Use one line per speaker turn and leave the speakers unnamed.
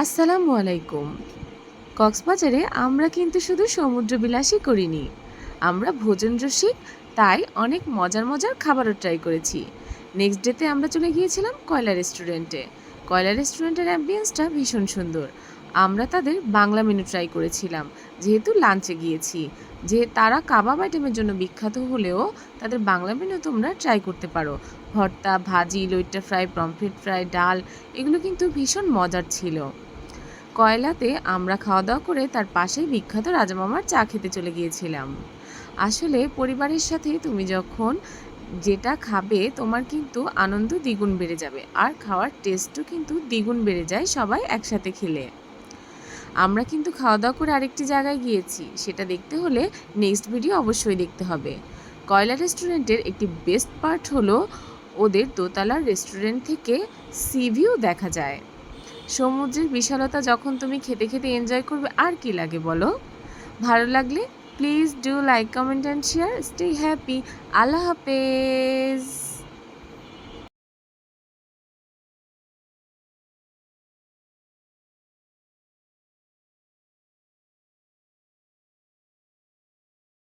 আসসালামু আলাইকুম। কক্সবাজারে আমরা কিন্তু শুধু সমুদ্র বিলাসই করিনি। আমরা ভোজন রসিক, তাই অনেক মজার মজার খাবারও ট্রাই করেছি। নেক্সট ডেতে আমরা চলে গিয়েছিলাম কয়লা রেস্টুরেন্টে কয়লা রেস্টুরেন্টের অ্যাম্বিয়েন্সটা ভীষণ সুন্দর। আমরা তাদের বাংলা মেনু ট্রাই করেছিলাম। যেহেতু লাঞ্চে গিয়েছি। যে তারা কাবাব আইটেমের জন্য বিখ্যাত হলেও তাদের বাংলা মেনু তোমরা ট্রাই করতে পারো। ভর্তা, ভাজি, লইট্টা ফ্রাই পমফ্রেট ফ্রাই ডাল, এগুলো কিন্তু ভীষণ মজার ছিল। কয়লাতে আমরা খাওয়া দাওয়া করে তার পাশেই বিখ্যাত রাজামামার চা খেতে চলে গিয়েছিলাম। আসলে পরিবারের সাথে তুমি যখন যেটা খাবে তোমার কিন্তু আনন্দ দ্বিগুণ বেড়ে যাবে। আর খাওয়ার টেস্টও কিন্তু দ্বিগুণ বেড়ে যায় সবাই একসাথে খেলে। আমরা কিন্তু খাওয়া দাওয়া করে আরেকটি জায়গায় গিয়েছি। সেটা দেখতে হলে নেক্সট ভিডিও অবশ্যই দেখতে হবে। কয়লা রেস্টুরেন্টের একটি বেস্ট পার্ট হলো ওদের দোতলার রেস্টুরেন্ট থেকে সি ভিউ দেখা যায়। সমুদ্রের বিশালতা যখন তুমি খেতে খেতে এনজয় করবে, আর কি লাগে বলো? ভালো লাগলে please do like comment and share stay happy আল্লাহ হাফেজ।